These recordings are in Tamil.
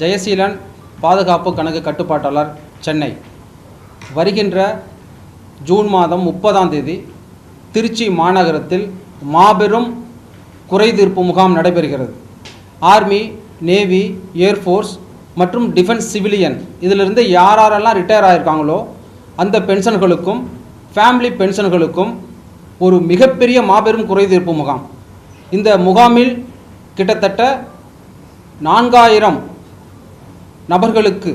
ஜெயசீலன் பாதுகாப்பு கணக்கு கட்டுப்பாட்டாளர் சென்னை. வருகின்ற ஜூன் மாதம் முப்பதாம் தேதி திருச்சி மாநகரத்தில் மாபெரும் குறைதீர்ப்பு முகாம் நடைபெறுகிறது. ஆர்மி நேவி ஏர்ஃபோர்ஸ் மற்றும் டிஃபென்ஸ் சிவிலியன். இதிலிருந்து யார் யாரெல்லாம் ரிட்டையர் ஆகியிருக்காங்களோ அந்த பென்ஷன்களுக்கும் ஃபேமிலி பென்ஷன்களுக்கும் ஒரு மிகப்பெரிய மாபெரும் குறைதீர்ப்பு முகாம். இந்த முகாமில் கிட்டத்தட்ட நான்காயிரம் நபர்களுக்கு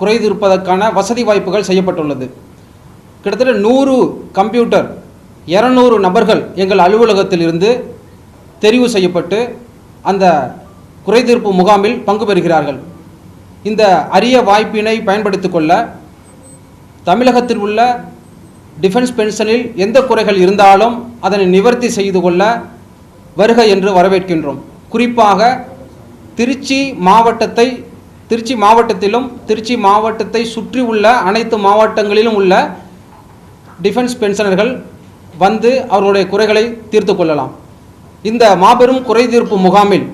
குறைதீர்ப்பதற்கான வசதி வாய்ப்புகள் செய்யப்பட்டுள்ளது. கிட்டத்தட்ட நூறு கம்ப்யூட்டர் இரநூறு நபர்கள் எங்கள் அலுவலகத்தில் இருந்து தெரிவு செய்யப்பட்டு அந்த குறைதீர்ப்பு முகாமில் பங்கு பெறுகிறார்கள். இந்த அரிய வாய்ப்பினை பயன்படுத்திக் கொள்ள தமிழகத்தில் உள்ள டிஃபென்ஸ் பென்ஷனில் எந்த குறைகள் இருந்தாலும் அதனை நிவர்த்தி செய்து கொள்ள வருக என்று வரவேற்கின்றோம். குறிப்பாக திருச்சி மாவட்டத்தை திருச்சி மாவட்டத்திலும் திருச்சி மாவட்டத்தை சுற்றி உள்ள அனைத்து மாவட்டங்களிலும் உள்ள டிஃபென்ஸ் பென்ஷனர்கள் வந்து அவர்களுடைய குறைகளை தீர்த்து கொள்ளலாம். இந்த மாபெரும் குறை தீர்ப்பு முகாமில்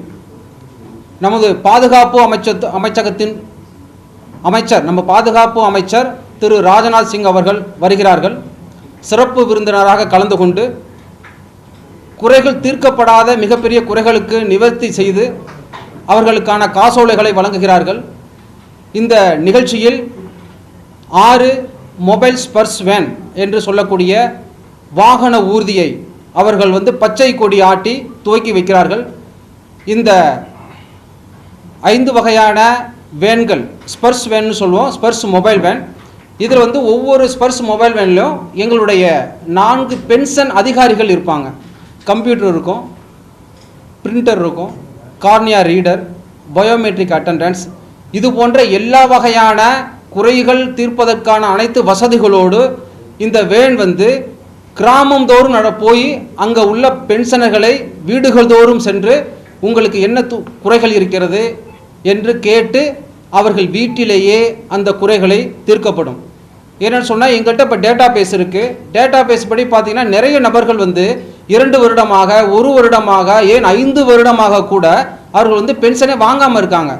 நமது பாதுகாப்பு அமைச்ச அமைச்சகத்தின் அமைச்சர் நம்ம பாதுகாப்பு அமைச்சர் திரு ராஜ்நாத் சிங் அவர்கள் வருகிறார்கள். சிறப்பு விருந்தினராக கலந்து கொண்டு குறைகள் தீர்க்கப்படாத மிகப்பெரிய குறைகளுக்கு நிவர்த்தி செய்து அவர்களுக்கான காசோலைகளை வழங்குகிறார்கள். இந்த நிகழ்ச்சியில் ஆறு மொபைல் ஸ்பர்ஸ் வேன் என்று சொல்லக்கூடிய வாகன ஊர்தியை அவர்கள் வந்து பச்சை கொடி ஆட்டி துவக்கி வைக்கிறார்கள். இந்த ஐந்து வகையான வேன்கள் ஸ்பர்ஸ் வேன்னு சொல்லுவோம் ஸ்பர்ஸ் மொபைல் வேன். இதில் வந்து ஒவ்வொரு ஸ்பர்ஸ் மொபைல் வேன்லையும் எங்களுடைய நான்கு பென்ஷன் அதிகாரிகள் இருப்பாங்க. கம்ப்யூட்டர் இருக்கும் பிரிண்டர் இருக்கும் கார்னியா ரீடர் பயோமெட்ரிக் அட்டண்டன்ஸ் இது போன்ற எல்லா வகையான குறைகள் தீர்ப்பதற்கான அனைத்து வசதிகளோடு இந்த வேன் வந்து கிராமம் தோறும் நட போய் அங்கே உள்ள பென்ஷனர்களை வீடுகள் தோறும் சென்று உங்களுக்கு என்ன து- குறைகள் இருக்கிறது என்று கேட்டு அவர்கள் வீட்டிலேயே அந்த குறைகளை தீர்க்கப்படும். ஏன்னு சொன்னால் எங்கள்கிட்ட இப்போ டேட்டா பேஸ் இருக்குது டேட்டா பேஸ் படி பார்த்திங்கன்னா நிறைய நபர்கள் வந்து இரண்டு வருடமாக ஒரு வருடமாக ஏன் ஐந்து வருடமாக கூட அவர்கள் வந்து பென்ஷனே வாங்காமல் இருக்காங்க.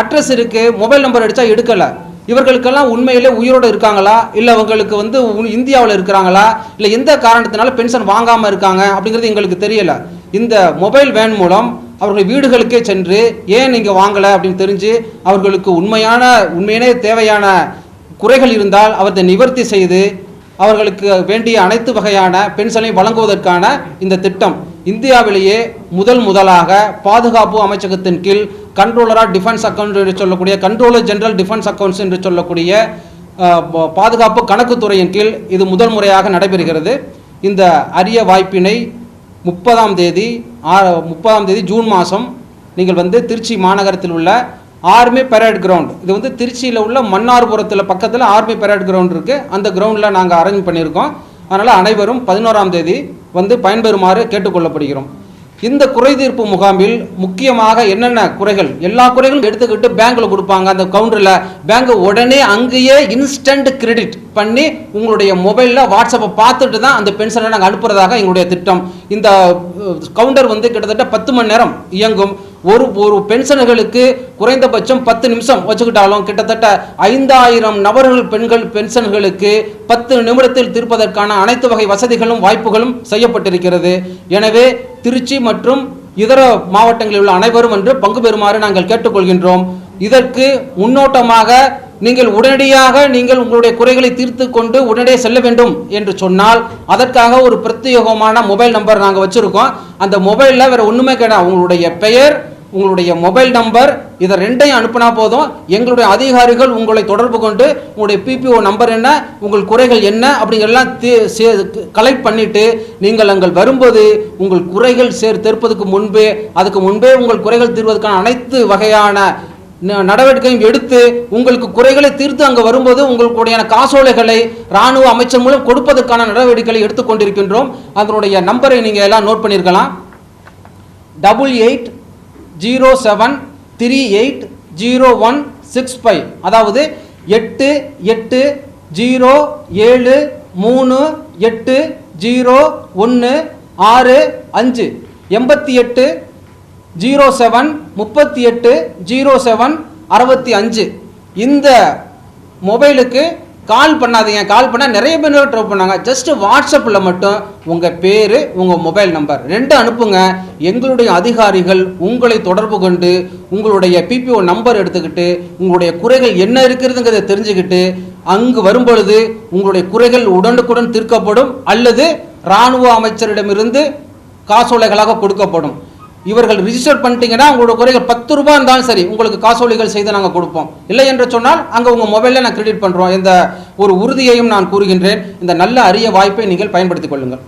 அட்ரஸ் இருக்குது மொபைல் நம்பர் அடித்தா எடுக்கலை. இவர்களுக்கெல்லாம் உண்மையிலே உயிரோடு இருக்காங்களா? இல்லை அவங்களுக்கு வந்து இந்தியாவில் இருக்கிறாங்களா? இல்லை எந்த காரணத்தினால பென்ஷன் வாங்காமல் இருக்காங்க? அப்படிங்கிறது எங்களுக்கு தெரியலை. இந்த மொபைல் வேன் மூலம் அவர்கள் வீடுகளுக்கே சென்று ஏன் நீங்கள் வாங்கலை அப்படின்னு தெரிஞ்சு அவர்களுக்கு உண்மையான உண்மையினே தேவையான குறைகள் இருந்தால் அவற்றை நிவர்த்தி செய்து அவர்களுக்கு வேண்டிய அனைத்து வகையான பென்ஷனை வழங்குவதற்கான இந்த திட்டம் இந்தியாவிலேயே முதல் முதலாக பாதுகாப்பு அமைச்சகத்தின் கீழ் கண்ட்ரோலராக டிஃபென்ஸ் அக்கௌண்ட் என்று சொல்லக்கூடிய கண்ட்ரோலர் ஜெனரல் டிஃபென்ஸ் அக்கௌண்ட்ஸ் என்று சொல்லக்கூடிய பாதுகாப்பு கணக்குத்துறையின் கீழ் இது முதல் முறையாக நடைபெறுகிறது. இந்த அரிய வாய்ப்பினை முப்பதாம் தேதி ஆ- முப்பதாம் தேதி ஜூன் மாதம் நீங்கள் வந்து திருச்சி மாநகரத்தில் உள்ள ஆர்மி பெரேட் கிரவுண்ட் இது வந்து திருச்சியில் உள்ள மன்னார்புரத்தில் பக்கத்தில் ஆர்மி பெரேட் கிரவுண்ட் இருக்குது அந்த கிரவுண்டில் நாங்கள் அரேஞ்ச் பண்ணியிருக்கோம். அதனால் அனைவரும் பதினோராம் தேதி வந்து பயன்பெறுமாறு கேட்டுக்கொள்ளப்படுகிறோம். இந்த குறைதீர்ப்பு முகாமில் முக்கியமாக என்னென்ன குறைகள்? எல்லா குறைகளும் எடுத்துக்கிட்டு பேங்க்ல கொடுப்பாங்க. அந்த கவுண்டரில் பேங்க் உடனே அங்கேயே இன்ஸ்டன்ட் கிரெடிட் பண்ணி உங்களுடைய மொபைலில் வாட்ஸ்அப்பை பார்த்துட்டு தான் அந்த பென்ஷனை நாங்கள் அனுப்புறதாக எங்களுடைய திட்டம். இந்த கவுண்டர் வந்து கிட்டத்தட்ட பத்து மணி நேரம் இயங்கும். ஒரு ஒரு பென்ஷனர்களுக்கு குறைந்தபட்சம் பத்து நிமிஷம் வச்சுக்கிட்டாலும் கிட்டத்தட்ட ஐந்தாயிரம் நபர்கள் பெண்கள் பென்ஷன்களுக்கு பத்து நிமிடத்தில் தீர்ப்பதற்கான அனைத்து வகை வசதிகளும் வாய்ப்புகளும் செய்யப்பட்டிருக்கிறது. எனவே திருச்சி மற்றும் இதர மாவட்டங்களில் உள்ள அனைவரும் என்று பங்கு பெறுமாறு நாங்கள் கேட்டுக்கொள்கின்றோம். இதற்கு முன்னோட்டமாக நீங்கள் உடனடியாக நீங்கள் உங்களுடைய குறைகளை தீர்த்து கொண்டு உடனடியே செல்ல வேண்டும் என்று சொன்னால் அதற்காக ஒரு பிரத்யேகமான மொபைல் நம்பர் நாங்கள் வச்சுருக்கோம். அந்த மொபைலில் வேறு ஒன்றுமே கிடையாது. உங்களுடைய பெயர் உங்களுடைய மொபைல் நம்பர் இதை ரெண்டையும் அனுப்புனா போதும். எங்களுடைய அதிகாரிகள் உங்களை தொடர்பு கொண்டு உங்களுடைய பிபிஓ நம்பர் என்ன உங்கள் குறைகள் என்ன அப்படிங்கெல்லாம் கலெக்ட் பண்ணிட்டு நீங்கள் அங்கே வரும்போது உங்கள் குறைகள் சேர் தீர்ப்பதற்கு முன்பே அதுக்கு முன்பே உங்கள் குறைகள் தீர்வதற்கான அனைத்து வகையான ந- நடவடிக்கையும் எடுத்து உங்களுக்கு குறைகளை தீர்த்து அங்கே வரும்போது உங்களுடைய காசோலைகளை ராணுவ அமைச்சர் மூலம் கொடுப்பதற்கான நடவடிக்கைகளை எடுத்துக்கொண்டிருக்கின்றோம் அதனுடைய நம்பரை நீங்கள் எல்லாம் நோட் பண்ணியிருக்கலாம் double eight zero seven three eight zero one six five. அதாவது எட்டு எட்டு ஜீரோ ஏழு மூணு எட்டு ஜீரோ ஒன்று ஆறு அஞ்சு. எண்பத்தி எட்டு ஜீரோ செவன் முப்பத்தி எட்டு ஜீரோ செவன் அறுபத்தி அஞ்சு. இந்த மொபைலுக்கு கால் பண்ணாதீங்க. கால் பண்ணால் நிறைய பேர் ட்ரை பண்ணாங்க ஜஸ்ட் வாட்ஸ்அப்பில் மட்டும் உங்கள் பேர் உங்கள் மொபைல் நம்பர் ரெண்டு அனுப்புங்க. எங்களுடைய அதிகாரிகள் உங்களை தொடர்பு கொண்டு உங்களுடைய பிபிஓ நம்பர் எடுத்துக்கிட்டு உங்களுடைய குறைகள் என்ன இருக்கிறதுங்கிறத தெரிஞ்சுக்கிட்டு அங்கு வரும்பொழுது உங்களுடைய குறைகள் உடனுக்குடன் தீர்க்கப்படும் அல்லது இராணுவ அமைச்சரிடமிருந்து காசோலைகளாக கொடுக்கப்படும். இவர்கள் ரிஜிஸ்டர் பண்ணிட்டீங்கன்னா உங்களோட குறைகள் பத்து ரூபாய் இருந்தாலும் சரி உங்களுக்கு காசோலிகள் செய்து நாங்கள் கொடுப்போம். இல்லை என்று சொன்னால் அங்கே உங்கள் மொபைலில் நான் கிரெடிட் பண்ணுறோம் இந்த ஒரு உறுதியையும் நான் கூறுகின்றேன். இந்த நல்ல அரிய வாய்ப்பை நீங்கள் பயன்படுத்திக் கொள்ளுங்கள்.